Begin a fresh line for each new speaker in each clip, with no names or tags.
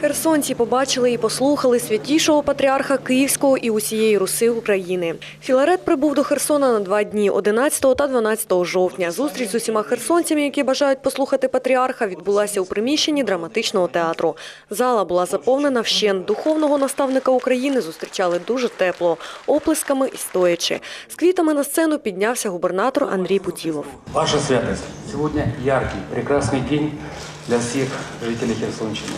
Херсонці побачили і послухали святішого патріарха Київського і усієї Руси України. Філарет прибув до Херсона на два дні – 11 та 12 жовтня. Зустріч з усіма херсонцями, які бажають послухати патріарха, відбулася у приміщенні драматичного театру. Зала була заповнена вщент. Духовного наставника України зустрічали дуже тепло, оплесками і стоячи. З квітами на сцену піднявся губернатор Андрій Путілов.
Ваша святость, сегодня яркий, прекрасный день для всех жителей Херсонщины.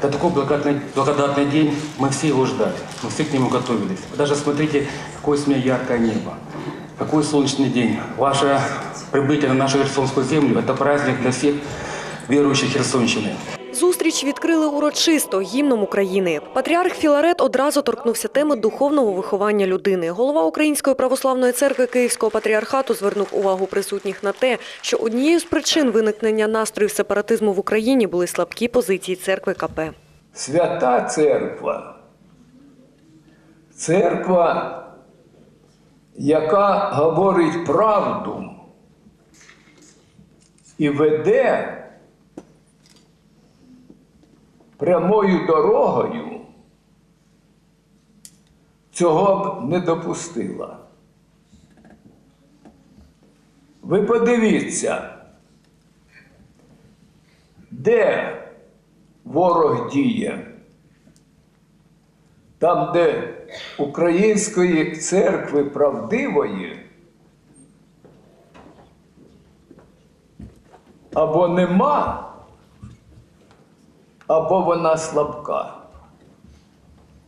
Это такой благодатный, благодатный день, мы все его ждали, мы все к нему готовились. Вы даже смотрите, какое сегодня яркое небо, какой солнечный день. Ваше прибытие на нашу Херсонскую землю – это праздник для всех верующих Херсонщины.
Зустріч відкрили урочисто гімном України. Патріарх Філарет одразу торкнувся теми духовного виховання людини. Голова Української православної церкви Київського патріархату звернув увагу присутніх на те, що однією з причин виникнення настроїв сепаратизму в Україні були слабкі позиції церкви КП.
Свята церква. Церква, яка говорить правду і веде прямою дорогою, цього б не допустила. Ви подивіться, де ворог діє. Там, де Української церкви правдивої або нема, або вона слабка.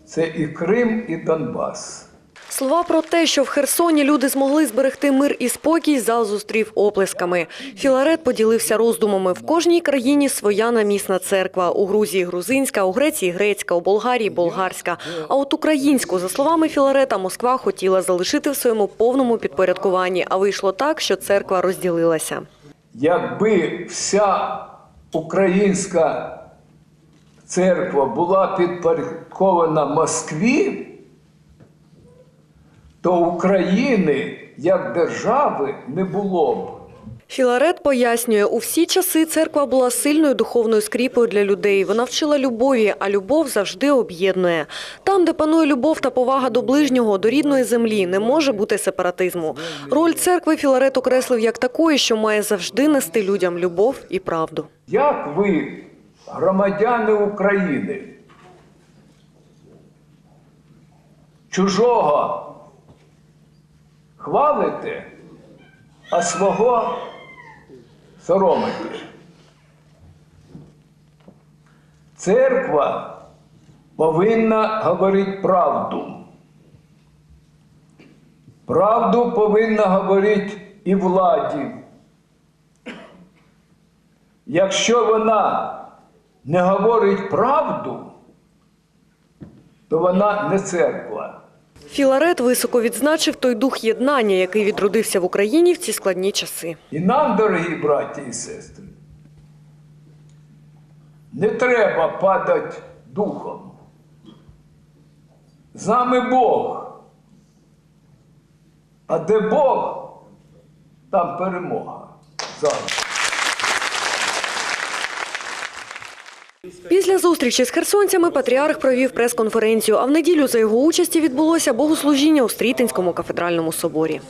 Це і Крим, і Донбас.
Слова про те, що в Херсоні люди змогли зберегти мир і спокій, зал зустрів оплесками. Філарет поділився роздумами. В кожній країні своя намісна церква. У Грузії грузинська, у Греції грецька, у Болгарії болгарська. А от українську, за словами Філарета, Москва хотіла залишити в своєму повному підпорядкуванні. А вийшло так, що церква розділилася.
Якби вся українська церква була підпорядкована Москві, то України як держави не було б.
Філарет пояснює, у всі часи церква була сильною духовною скріпою для людей. Вона вчила любові, а любов завжди об'єднує. Там, де панує любов та повага до ближнього, до рідної землі, не може бути сепаратизму. Роль церкви Філарет окреслив як такої, що має завжди нести людям любов і правду.
Як ви, громадяни України, чужого хвалите, а свого соромите? Церква повинна говорити правду. Правду повинна говорити і владі. Якщо вона не говорить правду, то вона не церква.
Філарет високо відзначив той дух єднання, який відродився в Україні в ці складні часи.
І нам, дорогі браті і сестри, не треба падати духом. З нами Бог. А де Бог, там перемога. Зараз.
Після зустрічі з херсонцями патріарх провів прес-конференцію, а в неділю за його участі відбулося богослужіння у Стрітинському кафедральному соборі.